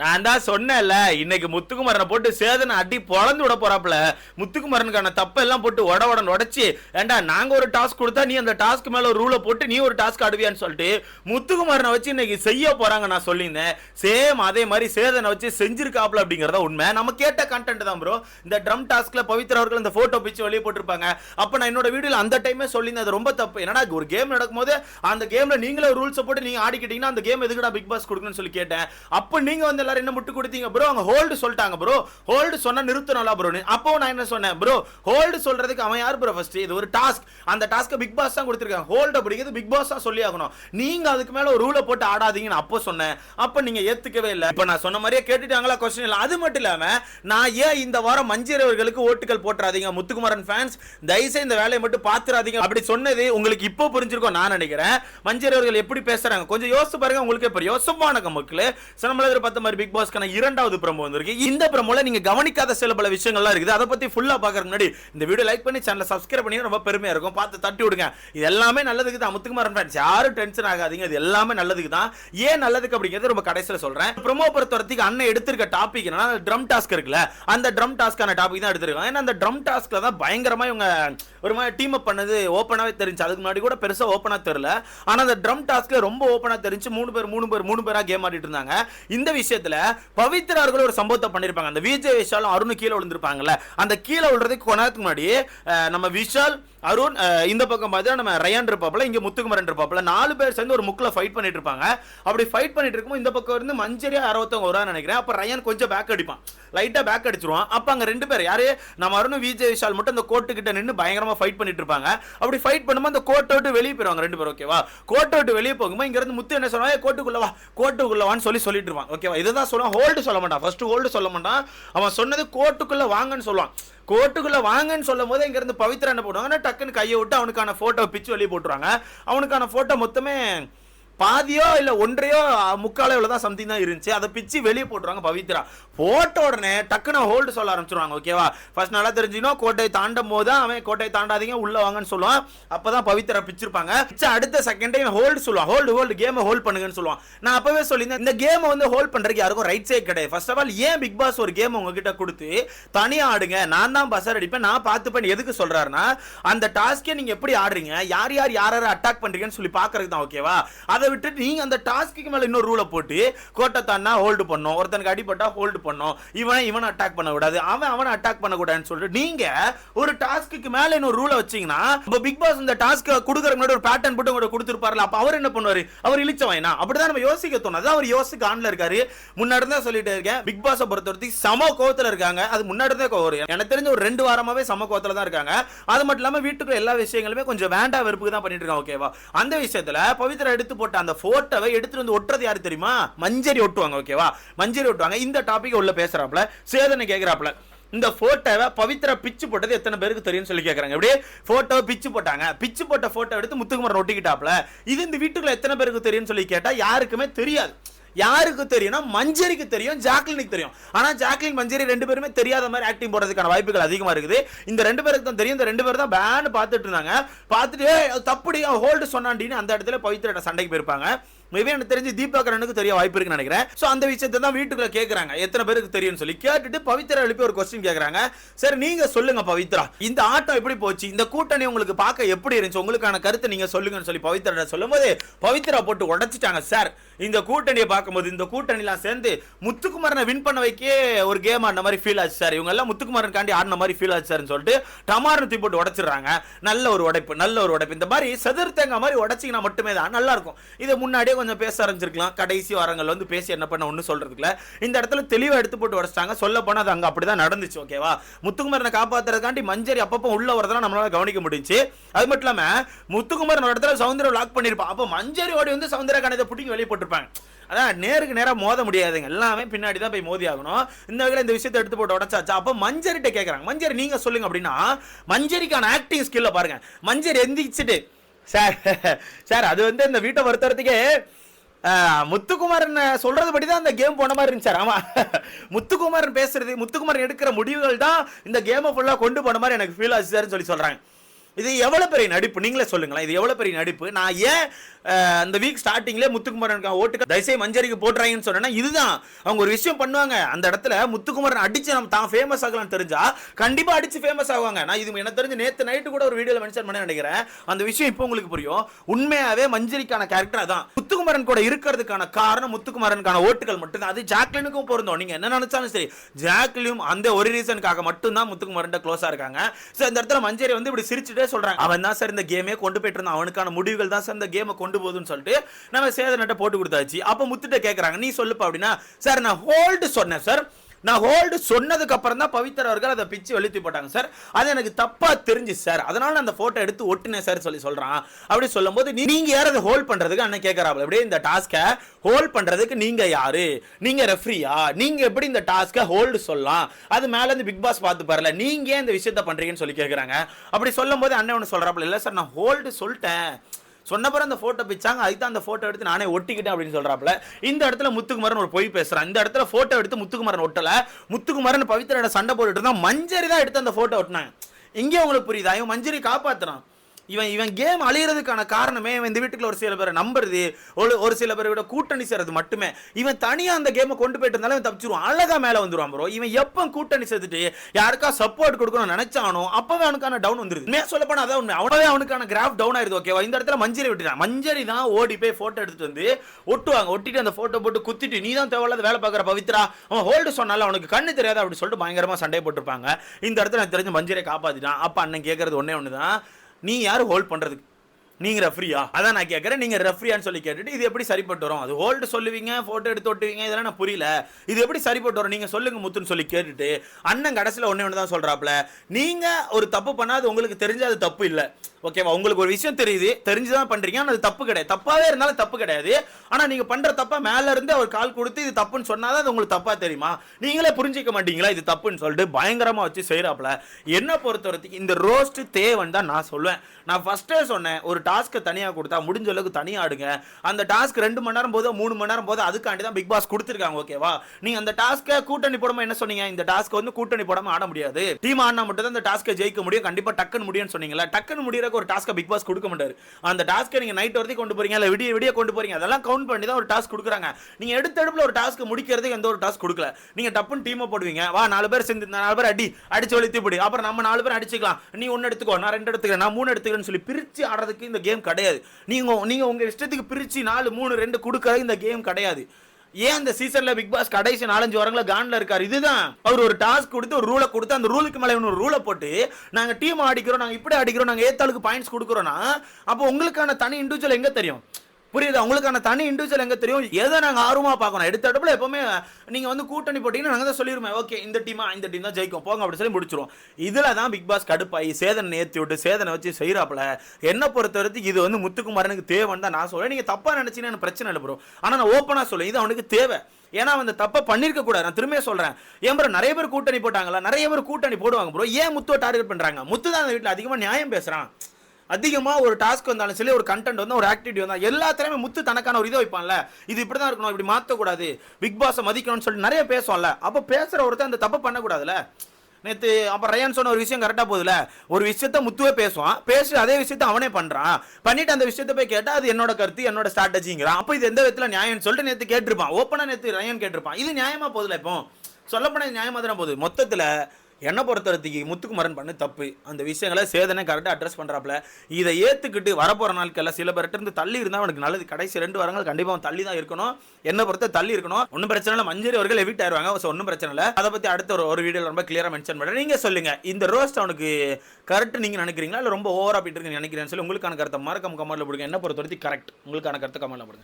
நான் தான் சொன்னேன்ல இன்னைக்கு முத்துக்குமரனை போட்டு சேதனை அடி பொழந்து விட போறாப்புல. முத்துக்குமரனுக்கான தப்பெல்லாம் போட்டு உட உடன் உடச்சி ஏண்டா நாங்க ஒரு டாஸ்க் கொடுத்தா நீ அந்த டாஸ்க் மேல ஒரு ரூலை போட்டு நீ ஒரு டாஸ்க் ஆடுவியான்னு சொல்லிட்டு முத்துக்குமரனை வச்சு இன்னைக்கு செய்ய போறாங்க நான் சொல்லியிருந்தேன். சேம் அதே மாதிரி சேதனை வச்சு செஞ்சிருக்காப்ல அப்படிங்கறத உண்மை. நம்ம கேட்ட கண்டென்ட் தான் ப்ரோ இந்த ட்ரம் டாஸ்க்ல பவித்ரா அவர்கள் இந்த போட்டோ பிச்சு வெளியே போட்டிருப்பாங்க. அப்ப நான் என்னோட வீடியோல அந்த டைமே சொல்லியிருந்தேன். அது ரொம்ப தப்பு. என்னடா ஒரு கேம் நடக்கும்போது அந்த கேம்ல நீங்களே ரூல்ஸை போட்டு நீங்க ஆடிக்கிட்டீங்கன்னா அந்த கேம் எதுக்குடா பிக் பாஸ் கொடுக்கணும்னு சொல்லி கேட்டேன். அப்ப நீங்க வந்து எல்லாரும் என்ன முட்டு கொடுத்தீங்க ப்ரோ அவங்க ஹோல்டு சொல்லிட்டாங்க ப்ரோ ஹோல்டு சொன்னா நிறுத்தணும்ல ப்ரோ அப்போ நான் என்ன சொன்னேன் ப்ரோ ஹோல்டு சொல்றதுக்கு அவன் யார் ப்ரோ ஃபர்ஸ்ட் இது ஒரு டாஸ்க் அந்த டாஸ்க்கை பிக் பாஸ் தான் கொடுத்துருக்காங்க. ஹோல்டு அப்படிங்கிறது பிக் பாஸ் தான் சொல்லி ஆகணும். நீங்க அதுக்கு மேல ஒரு ரூலை போட்டு ஆடாதீங்கன்னு அப்போ சொன்னேன். அப்ப நீங்க ஏத்துக்கவே இல்லை. இப்போ நான் சொன்ன மாதிரியே கேட்டுட்டாங்களா கொஸ்டின் இல்ல. அது மட்டும் இல்லாம நான் ஏன் இந்த வாரம் மஞ்சள் அவர்களுக்கு ஓட்டுகள் போட்டுறாதீங்க முத்துக்குமரன் ஃபேன்ஸ் தயவுசெய்து இந்த வேலையை மட்டும் பாத்துறாதீங்க அப்படி சொன்னது உங்களுக்கு இப்போ புரிஞ்சிருக்கும் நான் நினைக்கிறேன். மஞ்சள் அவர்கள் எப்படி பேசுறாங்க? கொஞ்சம் யோசிச்சு பாருங்க உங்களுக்கு இப்போ யோசமான மக்களே சினமலர் பார்த்த மாதிரி பிக் பாஸ்க்கான இரண்டாவது பிரமோ வந்திருக்கு. இந்த ப்ரோமோல நீங்க கவனிக்காத சில பல விஷயங்கள்லாம் இருக்குது. அதை பத்தி ஃபுல்லா பாக்குறதுக்கு முன்னாடி இந்த வீடியோ லைக் பண்ணி சேனலை சப்ஸ்கிரைப் பண்ணி ரொம்ப பெருமையா இருக்கும். பார்த்து தட்டி விடுங்க. இது எல்லாமே நல்லதுக்கு தான். முத்துக்குமார் ஃபேன்ஸ் யாரும் டென்ஷன் ஆகாதீங்க. இது எல்லாமே நல்லதுக்கு தான். ஏன் நல்லதுக்கு அப்படிங்கிறது ரொம்ப கடைசியில் சொல்றேன். ப்ரமோ பொறுத்தவரத்துக்கு அண்ணன் எடுத்திருக்க டாபிக் என்னன்னா ட்ரம் டாஸ்க் இருக்குல்ல அந்த ட்ரம் டாஸ்க்கான டாபிக் தான் எடுத்திருக்காங்க. ஏன்னா அந்த ட்ரம் டாஸ்க்ல தான் பயங்கரமா இவங்க ஒரு மாதிரி டீம் அப் பண்ணது ஓப்பனாவே தெரிஞ்சு. அதுக்கு முன்னாடி கூட பெருசா ஓப்பனா தெரியல. ஆனா அந்த ட்ரம் டாஸ்க்ல ரொம்ப ஓப்பனா தெரிஞ்சு மூணு பேர் மூணு பேர் மூணு பேரா கேம் ஆடிட்டு இருந்தாங்க. இந்த விஷயத்துல பவித்ரா அவர்கள் ஒரு சம்பவத்தை பண்ணிருப்பாங்க. அந்த விஜய் விஷாலும் அருண் கீழே விழுந்திருப்பாங்கல்ல. அந்த கீழே விழுறதுக்கு கொஞ்ச நேரத்துக்கு முன்னாடி நம்ம விஷால் அருண் இந்த பக்கம் பார்த்தீங்கன்னா நம்ம ரயான் இருப்பாப்ல இங்கே முத்துக்குமரன் இருப்பாப்ல நாலு பேர் சேர்ந்து ஒரு முக்கில் ஃபைட் பண்ணிட்டு இருப்பாங்க. அப்படி ஃபைட் பண்ணிட்டு இருக்கும்போது இந்த பக்கம் இருந்து மஞ்சரியா அறுபத்தவங்க வருவான்னு நினைக்கிறேன். அப்போ ரயான் கொஞ்சம் பேக் அடிப்பான். லைட்டாக பேக் அடிச்சிருவான். அப்போ அங்கே ரெண்டு பேர் யாரு? நம்ம அருண் விஜய் விஷால் மட்டும் அந்த கோர்ட்டு கிட்ட நின்று பயங்கரமாக ஃபைட் பண்ணிட்டு இருப்பாங்க. அப்படி ஃபைட் பண்ணும்போது அந்த கோட்டை விட்டு வெளியே போயிருவாங்க ரெண்டு பேர் ஓகேவா கோட்டை விட்டு வெளியே போகும்போது இங்கேருந்து முத்து என்ன சொல்லுவாங்க கோட்டுக்குள்ளவா கோட்டுக்குள்ளவான்னு சொல்லி சொல்லிட்டு இருப்பான் ஓகேவா இதுதான் சொல்லுவான். ஹோல்டு சொல்ல மாட்டான். ஃபர்ஸ்ட் ஹோல்டு சொல்ல மாட்டான். அவன் சொன்னது கோட்டுக்குள்ளே வாங்கன்னு சொல்லுவான். கோர்ட்டுக்குள்ள வாங்கன்னு சொல்லும் போது இங்க இருந்து பவித்ரா என்ன போடுவாங்கன்னா டக்குன்னு கையை விட்டு அவனுக்கான போட்டோ பிச்சு வெளியே போட்டுருவாங்க. அவனுக்கான போட்டோ மொத்தமே பாதியோ இல்லை ஒன்றையோ முக்காலோ தான் சம்திங் தான் இருந்துச்சு. அதை பிச்சு வெளியே போட்டுருவாங்க பவித்ரா. போட்ட உடனே டக்குன்னு ஹோல்டு சொல்ல ஆரம்பிச்சிருவாங்க ஓகேவா ஃபர்ஸ்ட் நல்லா தெரிஞ்சுக்கணும். கோட்டையை தாண்டும் போது தான் அவன் கோட்டையை தாண்டாதீங்க உள்ள வாங்கன்னு சொல்லுவான். அப்போ தான் பவித்ரா பிச்சிருப்பாங்க. பிச்சு அடுத்த செகண்டே ஹோல்டு சொல்லுவான். ஹோல்டு ஹோல்டு கேமை ஹோல்ட் பண்ணுங்கன்னு சொல்லுவான். நான் அப்பவே சொல்லியிருந்தேன் இந்த கேமை வந்து ஹோல்ட் பண்ணுறதுக்கு யாருக்கும் ரைட் சைட் கிடையாது. ஃபர்ஸ்ட் ஆஃப் ஆல் ஏன் பிக் பாஸ் ஒரு கேம் உங்ககிட்ட கொடுத்து தனியாக ஆடுங்க நான் தான் பசர் அடிப்பேன் நான் பார்த்துப்பேன் எதுக்கு சொல்கிறாருன்னா அந்த டாஸ்க்கே நீங்கள் எப்படி ஆடுறீங்க யார் யார் யார் யார் அட்டாக் பண்ணுறீங்கன்னு சொல்லி பார்க்கறதுக்கு தான் ஓகேவா அதை விட்டுட்டு நீங்க அந்த டாஸ்க்கு மேலே இன்னொரு ரூலை போட்டு கோட்டை தாண்டா ஹோல்டு பண்ணும். ஒருத்தனுக்கு அடிபட்டா ஹோல்டு பண்ணும். இவனை இவனை அட்டாக் பண்ணக்கூடாது. அவன் அவனை அட்டாக் பண்ணக்கூடாதுன்னு சொல்லிட்டு நீங்க ஒரு டாஸ்க்கு மேல இன்னொரு ரூலை வச்சீங்கன்னா இப்போ பிக் பாஸ் இந்த டாஸ்க்கு கொடுக்கறதுக்கு முன்னாடி ஒரு பேட்டர்ன் போட்டு உங்களுக்கு கொடுத்துருப்பார்ல அப்போ அவர் என்ன பண்ணுவார்? அவர் இழிச்சவனா அப்படிதான் நம்ம யோசிக்க தோணும். அதான் அவர் யோசிக்க ஆன்ல இருக்காரு. முன்னாடி தான் சொல்லிட்டு இருக்கேன். பிக் பாஸை பொறுத்த சம கோவத்துல இருக்காங்க. அது முன்னாடி தான் வரும். எனக்கு தெரிஞ்ச ஒரு ரெண்டு வாரமாவே சம கோவத்துல தான் இருக்காங்க. அது மட்டும் இல்லாம வீட்டுக்குள்ள எல்லா விஷயங்களுமே கொஞ்சம் வேண்டா வெறுப்புக்கு தான் பண்ணிட்டு இருக்காங்க ஓகேவா அந்த விஷயத்துல பவித்ரா எடுத்து போட்ட அந்த போட்டோவை எடுத்துட்டு வந்து ஒட்டுறது யாரு தெரியுமா? மஞ்சரி ஒட்டுவாங்க ஓகேவா மஞ்சரி ஒட்டுவாங்க. இந்த டாபிக் உள்ள பேசுறாப்ல சேதனை கேட்கிறாப்ல இந்த போட்டோவை பவித்ரா பிச்சு போட்டது எத்தனை பேருக்கு தெரியும்னு சொல்லி கேட்குறாங்க எப்படி போட்டோவை பிச்சு போட்டாங்க. பிச்சு போட்ட போட்டோ எடுத்து முத்துக்குமரன் ஒட்டிக்கிட்டாப்ல இது இந்த வீட்டுக்குள்ள எத்தனை பேருக்கு தெரியும்னு சொல்லி கேட்டா யாருக்குமே தெரியாது. யாருக்கு தெரியும்னா மஞ்சரிக்கு தெரியும் ஜாக்லினுக்கு தெரியும். ஆனால் ஜாக்லின் மஞ்சரி ரெண்டு பேருமே தெரியாத மாதிரி ஆக்டிங் போடுறதுக்கான வாய்ப்புகள் அதிகமாக இருக்குது. இந்த ரெண்டு பேருக்கு தான் தெரியும். இந்த ரெண்டு பேர் தான் பேன் பார்த்துட்டு இருந்தாங்க. பார்த்துட்டு "ஏய், தப்புடி ஹோல்டு சொன்னாண்டின்னு அந்த இடத்துல பவித்ரா சண்டைக்கு போயிருப்பாங்க. மேபி எனக்கு தெரிஞ்சு தீபாகரனுக்கு தெரிய வாய்ப்பு இருக்குன்னு நினைக்கிறேன். ஸோ அந்த விஷயத்தை தான் வீட்டுக்குள்ள கேட்குறாங்க எத்தனை பேருக்கு தெரியும்னு சொல்லி கேட்டுட்டு பவித்ரா எழுப்பி ஒரு கொஸ்டின் கேட்குறாங்க சரி நீங்க சொல்லுங்க பவித்ரா. இந்த ஆட்டம் எப்படி போச்சு? இந்த கூட்டணி உங்களுக்கு பார்க்க எப்படி இருந்துச்சு? உங்களுக்கான கருத்தை நீங்க சொல்லுங்கன்னு சொல்லி பவித்ரா சொல்லும்போது பவித்ரா போட்டு உடச்சிட்டாங்க சார் இந்த கூட்டணியை பார்க்கும்போது இந்த கூட்டணிலாம் சேர்ந்து முத்துக்குமாரனை வின் பண்ண வைக்கே ஒரு கேம் ஆடின மாதிரி ஃபீல் ஆச்சு சார் இவங்க எல்லாம் முத்துக்குமாரன் காண்டி ஆடின மாதிரி ஃபீல் ஆச்சு சார்னு சொல்லிட்டு டமார்னு தூக்கி போட்டு உடச்சிடுறாங்க. நல்ல ஒரு உடைப்பு நல்ல ஒரு உடைப்பு. இந்த மாதிரி செதர் தேங்காய் மாதிரி உடைச்சிங்கன்னா மட்டுமே தான் நல்லா இருக்கும். இதை முன்னாடியே கொஞ்சம் பேச ஆரம்பிச்சிருக்கலாம். கடைசி வாரங்கள் வந்து பேசி என்ன பண்ண ஒன்றும் சொல்கிறதுக்குல இந்த இடத்துல தெளிவாக எடுத்து போட்டு உடச்சிட்டாங்க. சொல்ல போனால் அது அங்கே அப்படிதான் நடந்துச்சு ஓகேவா முத்துக்குமரனை காப்பாத்துறதுக்காண்டி மஞ்சரி அப்பப்போ உள்ள வரதெல்லாம் நம்மளால கவனிக்க முடிஞ்சு அது மட்டும் இல்லாம முத்துக்குமரன் ஒரு இடத்துல சவுந்தரம் லாக் பண்ணியிருப்பான் அப்போ மஞ்சரி ஓடி வந்து சவுந்தர கணத்தை பிடிக்கி வெளியே போட்டிருப்பாங்க. அதான் நேருக்கு நேராக மோத முடியாதுங்க. எல்லாமே பின்னாடி தான் போய் மோதி ஆகணும். இந்த வகையில் இந்த விஷயத்தை எடுத்து போட்டு உடச்சாச்சா? அப்போ மஞ்சரிட்ட கேட்குறாங்க மஞ்சரி நீங்க சொல்லுங்க அப்படின்னா மஞ்சரிக்கான ஆக்டிங் ஸ்கில்ல பாருங்க. மஞ்சரி எந்திரிச்சிட்டு சார் சார் அது வந்து இந்த வீட்டை வருத்துறதுக்கே முத்துக்குமாரன் சொல்றது படி தான் இந்த கேம் போன மாதிரி இருந்துச்சு சார். ஆமா. முத்துக்குமாரன் பேசுறது முத்துக்குமாரன் எடுக்கிற முடிவுகள் தான் இந்த கேமை ஃபுல்லா கொண்டு போன மாதிரி எனக்கு ஃபீல் ஆச்சு சொல்லி சொல்றாங்க. இது எவ்வளவு பெரிய நடிப்பு? நீங்களே சொல்லுங்களேன். இது எவ்வளவு பெரிய நடிப்பு? நான் ஏன் அந்த வீக் ஸ்டார்டிங்ல முத்துக்குமரன் ஓட்டுக்கு தசை மஞ்சரிக்கு போட்டுறாங்கன்னு சொன்னேன்னா இதுதான். அவங்க ஒரு விஷயம் பண்ணுவாங்க. அந்த இடத்துல முத்துக்குமரன் அடிச்சு நம்ம தான் ஃபேமஸ் ஆகலாம்னு தெரிஞ்சா கண்டிப்பா அடிச்சு ஃபேமஸ் ஆவாங்க. நான் இது எனக்கு தெரிஞ்சு நேற்று நைட்டு கூட ஒரு வீடியோவில் மென்ஷன் பண்ண நினைக்கிறேன். அந்த விஷயம் இப்போ உங்களுக்கு புரியும். உண்மையாகவே மஞ்சரிக்கான கேரக்டர் அதான். முத்துக்குமரன் கூட இருக்கிறதுக்கான காரணம் முத்துக்குமரனுக்கான ஓட்டுகள் மட்டும்தான். அது ஜாக்லினுக்கும் பொருந்தோம். நீங்க என்ன நினைச்சாலும் சரி ஜாக்லியும் அந்த ஒரு ரீசனுக்காக மட்டும்தான் முத்துக்குமரன் க்ளோஸா இருக்காங்க. சோ இந்த இடத்துல மஞ்சரி வந்து இப்படி சிரிச்சுட்டே சொல்றாங்க. அவன் தான் சார் இந்த கேமே கொண்டு போயிட்டு இருந்தான். அவனுக்கான முடிவுகள் தான் சார் இந்த கேமை கொண்டு போகுதுன்னு சொல்லிட்டு நம்ம சேதனட்ட போட்டு கொடுத்தாச்சு. அப்ப முத்துட்ட கேக்குறாங்க நீ சொல்லுப்பா அப்படின்னா சார் நான் ஹோல்டு சொன்னேன் சார். நான் ஹோல்டு சொன்னதுக்கு அப்புறம் தான் பவித்தர் அவர்கள் அதை பிச்சு வெளுத்தி போட்டாங்க சார் அது எனக்கு தப்பா தெரிஞ்சு சார் அதனால நான் அந்த போட்டோ எடுத்து ஒட்டுனேன் சார் சொல்லி சொல்றான். அப்படி சொல்லும்போது நீ- நீங்க யார் அதை ஹோல்ட் பண்றதுக்கு? அண்ணன் கேட்கறாப்ல அப்படியே இந்த டாஸ்கை ஹோல்ட் பண்றதுக்கு நீங்க யாரு? நீங்க ரெஃப்ரியா நீங்க எப்படி இந்த டாஸ்கை ஹோல்டு சொல்லலாம்? அது மேல இருந்து பிக் பாஸ் பார்த்து பாருல. நீங்க ஏன் இந்த விஷயத்த பண்றீங்கன்னு சொல்லி கேட்கறாங்க அப்படி சொல்லும் போது அண்ணன் ஒன்று சொல்றாப்ல இல்ல சார் நான் ஹோல்டு சொல்லிட்டேன். சொன்னப்பறம் அந்த ஃபோட்டோ பிச்சாங்க. அதுக்கு தான் அந்த ஃபோட்டோ எடுத்து நானே ஒட்டிக்கிட்டேன் அப்படின்னு சொல்கிறாப்புல இந்த இடத்துல முத்துக்குமரன் ஒரு பொய் பேசுகிறான் இந்த இடத்துல ஃபோட்டோ எடுத்து முத்துக்குமரன் ஒட்டலை. முத்துக்குமரன் பவித்ரோட சண்டை போட்டுட்டு இருந்தான். மஞ்சரி தான் எடுத்து அந்த ஃபோட்டோ ஒட்டினாங்க. இங்கே உங்களுக்கு புரியுதா? இவன் மஞ்சரி காப்பாற்றுறான் இவன் இவன் கேம் அழியறதுக்கான காரணமே இவன் இந்த வீட்டுக்குள்ள ஒரு சில பேரை நம்புறது ஒரு ஒரு சில பேரை விட கூட்டணி சேர்றது மட்டுமே. இவன் தனியா அந்த கேமை கொண்டு போயிட்டு இருந்தாலும் இவன் தப்பிச்சிருவான். அழகா மேல வந்துருவான் ப்ரோ இவன் எப்போ கூட்டணி சேர்த்துட்டு யாருக்கா சப்போர்ட் கொடுக்கணும்னு நினைச்சானோ அப்பவே அவனுக்கான டவுன் வந்துருது. மே சொல்ல போனா அதான் உண்மை. அவனவே அவனுக்கான கிராஃப் டவுன் ஆயிருது ஓகேவா இந்த இடத்துல மஞ்சரி விட்டுட்டான். மஞ்சரி தான் ஓடி போய் போட்டோ எடுத்துட்டு வந்து ஒட்டுவாங்க. ஒட்டிட்டு அந்த போட்டோ போட்டு குத்திட்டு நீ தான் தேவையில்லாத வேலை பார்க்குற பவித்ரா. அவன் ஹோல்டு சொன்னால அவனுக்கு கண்ணு தெரியாது அப்படி சொல்லிட்டு பயங்கரமா சண்டை போட்டிருப்பாங்க. இந்த இடத்துல எனக்கு தெரிஞ்ச மஞ்சரை காப்பாத்திட்டான். அப்ப அண்ணன் கேட்கறது ஒன்று தான் நீ யாரு ஹோல்ட் பண்ணுறதுக்கு நீங்க ரெஃப்ரியா அதான் நான் கேட்கறேன் நீங்க ரெஃப்ரியான்னு சொல்லி கேட்டுட்டு இது எப்படி சரிப்பட்டு வரும்? அது ஹோல்டு சொல்லுவீங்க போட்டோ எடுத்து ஒட்டுவீங்க இதெல்லாம் நான் புரியல. இது எப்படி சரிப்பட்டு வரும்? நீங்க சொல்லுங்க முத்துன்னு சொல்லி கேட்டுட்டு அண்ணன் கடைசியில் ஒன்று ஒன்று தான் சொல்றாப்ல நீங்க ஒரு தப்பு பண்ணாது உங்களுக்கு தெரிஞ்ச அது தப்பு இல்லை. ஓகேவா உங்களுக்கு ஒரு விஷயம் தெரியுது தெரிஞ்சுதான் பண்றீங்க. ஆனால் அது தப்பு கிடையாது. தப்பாவே இருந்தாலும் தப்பு கிடையாது. ஆனா நீங்க பண்ற தப்பா மேல இருந்து அவர் கால் கொடுத்து இது தப்புன்னு சொன்னாதான் அது உங்களுக்கு தப்பா தெரியுமா? நீங்களே புரிஞ்சிக்க மாட்டீங்களா இது தப்புன்னு சொல்லிட்டு பயங்கரமா வச்சு செய்யறாப்ல என்ன பொறுத்த வரைக்கும் இந்த ரோஸ்ட் தேவன் தான் நான் சொல்லுவேன். நான் ஃபர்ஸ்டே சொன்னேன் ஒரு டாஸ்க்கை தனியாக கொடுத்தா முடிஞ்ச அளவுக்கு தனியாக ஆடுங்க. அந்த டாஸ்க் ரெண்டு மணி நேரம் போதோ மூணு மணி நேரம் போதோ அதுக்காண்டி தான் பிக் பாஸ் கொடுத்துருக்காங்க ஓகேவா நீ அந்த டாஸ்க்கை கூட்டணி போடாமல் என்ன சொன்னீங்க? இந்த டாஸ்க் வந்து கூட்டணி போடாமல் ஆட முடியாது. டீம் ஆடினா மட்டும் தான் அந்த டாஸ்க்கை ஜெயிக்க முடியும். கண்டிப்பாக டக்குன்னு முடியும்னு சொன்னீங்களா டக்குன்னு முடியறக்கு ஒரு டாஸ்க்கை பிக் பாஸ் கொடுக்க மாட்டார். அந்த டாஸ்க்கை நீங்கள் நைட் வரைக்கும் கொண்டு போறீங்க இல்லை விடிய விடிய கொண்டு போறீங்க அதெல்லாம் கவுண்ட் பண்ணி தான் ஒரு டாஸ்க் கொடுக்குறாங்க. நீங்கள் எடுத்த ஒரு டாஸ்க் முடிக்கிறதுக்கு எந்த ஒரு டாஸ்க் கொடுக்கல. நீங்க டப்புன்னு டீமை போடுவீங்க. வா நாலு பேர் சேர்ந்து நாலு பேர் அடி அடிச்சு ஒழித்து பிடி. அப்புறம் நம்ம நாலு பேர் அடிச்சுக்கலாம். நீ ஒன்று எடுத்துக்கோ நான் ரெண்டு எடுத்துக்கிறேன் நான் மூணு எடுத்துக்கிறேன்னு சொல்லி பிரித்து ஆடுறதுக்கு இந்த கேம் கிடையாது. நீங்கள் நீங்கள் உங்கள் இஷ்டத்துக்கு பிரித்து நாலு மூணு ரெண்டு கொடுக்கறது இந்த கேம் கிடையாது. ஏன் அந்த சீசன்ல பிக் பாஸ் கடைசி நாலஞ்சு வாரங்கள கான்ல இருக்காரு? இதுதான். அவர் ஒரு டாஸ்க் கொடுத்து ஒரு ரூலை கொடுத்து அந்த ரூலுக்கு மேலே ஒரு ரூலை போட்டு நாங்க டீம் அடிக்கிறோம் நாங்க இப்படி அடிக்கிறோம் நாங்க ஏத்தாளுக்கு பாயிண்ட்ஸ் கொடுக்குறோம்னா அப்போ உங்களுக்கான தனி இண்டிவிஜுவல் எங்க தெரியும்? புரியுது? உங்களுக்கான தனி இண்டிவிஜுவல் எங்கே தெரியும்? எதை நாங்கள் ஆர்வமாக பார்க்கணும்? எடுத்த இடத்துல எப்போவுமே நீங்கள் வந்து கூட்டணி போட்டிங்கன்னா நாங்கள் தான் சொல்லிடுவோம் ஓகே இந்த டீமா இந்த டீம் தான் ஜெயிக்கும். போங்க அப்படின்னு சொல்லி முடிச்சிடும் இதில் தான் பிக் பாஸ் கடுப்பாயி சேதனை ஏற்றி விட்டு சேதனை வச்சு செய்கிறாப்புல என்னை பொறுத்த வரைக்கும் இது வந்து முத்துக்குமாரனுக்கு தேவைன்னு தான் நான் சொல்கிறேன் நீங்கள் தப்பாக நினைச்சீங்கன்னா எனக்கு பிரச்சனை இல்லை ப்ரோ ஆனால் நான் ஓப்பனாக சொல்லுவேன் இது அவனுக்கு தேவை. ஏன்னா அவன் தப்பை பண்ணியிருக்க கூடாது. நான் திரும்பியே சொல்கிறேன் ஏன் ப்ரோ நிறைய பேர் கூட்டணி போட்டாங்களா? நிறைய பேர் கூட்டணி போடுவாங்க ப்ரோ ஏன் முத்துவை டார்கெட் பண்ணுறாங்க முத்து தான் அந்த வீட்டில் அதிகமாக நியாயம் பேசுகிறான் அதிகமாக ஒரு டாஸ்க் வந்தாலும் சரி ஒரு கண்டென்ட் வந்து ஒரு ஆக்டிவிட்டி வந்தால் எல்லாத்துலேயுமே முத்து தனக்கான ஒரு இதை வைப்பான்ல. இது இப்படி தான் இருக்கணும் இப்படி மாற்றக்கூடாது பிக் பாஸை மதிக்கணும்னு சொல்லிட்டு நிறைய பேசுவான்ல. அப்போ பேசுகிற ஒருத்தர் அந்த தப்பு பண்ணக்கூடாதுல்ல நேற்று அப்புறம் ரயான் சொன்ன ஒரு விஷயம் கரெக்டாக போகுதுல. ஒரு விஷயத்த முத்துவே பேசுவான். பேசி அதே விஷயத்த அவனே பண்ணுறான் பண்ணிட்டு அந்த விஷயத்த போய் கேட்டால் அது என்னோட கருத்து என்னோட ஸ்ட்ராட்டஜிங்கிறான் அப்போ இது எந்த விதத்தில் நியாயம்னு சொல்லிட்டு நேற்று கேட்டிருப்பான். ஓப்பனாக நேற்று ரயான் கேட்டிருப்பான். இது நியாயமாக போகுதுல இப்போ? சொல்லப்போனால் நியாயமாக தானே போகுது? மொத்தத்தில் என்னை பொறுத்தவரத்துக்கு முத்துக்குமரன் பண்ண தப்பு. அந்த விஷயங்களை சேதனை கரெக்டாக அட்ரஸ் பண்ணுறாப்புல இதை ஏற்றுக்கிட்டு வரப்போகிற நாட்களில் சில பேர்கிட்ட இருந்து தள்ளி இருந்தால் அவனுக்கு நல்லது. கடைசி ரெண்டு வாரங்கள் கண்டிப்பாக அவன் தள்ளி தான் இருக்கணும். என்னை பொறுத்த தள்ளி இருக்கணும். ஒன்றும் பிரச்சனை இல்லை. மஞ்சரி அவர்கள் எவிட் ஆயிருவாங்க. ஸோ ஒன்றும் பிரச்சனை இல்லை. அதை பற்றி அடுத்த ஒரு ஒரு வீடியோவில் ரொம்ப கிளியராக மென்ஷன் பண்ணுறேன் நீங்கள் சொல்லுங்கள் இந்த ரோஸ்ட் அவனுக்கு கரெக்ட் நீங்கள் நினைக்கிறீங்களா? இல்லை ரொம்ப ஓவராக போயிட்டு நினைக்கிறேன்னு சொல்லி உங்களுக்கான கருத்தை மறக்காம கமெண்ட்டில் போடுங்க. என்ன பொறுத்த வரைக்கும் கரெக்ட் உங்களுக்கான கருத்தை கமெண்ட்டில் போடுங்க.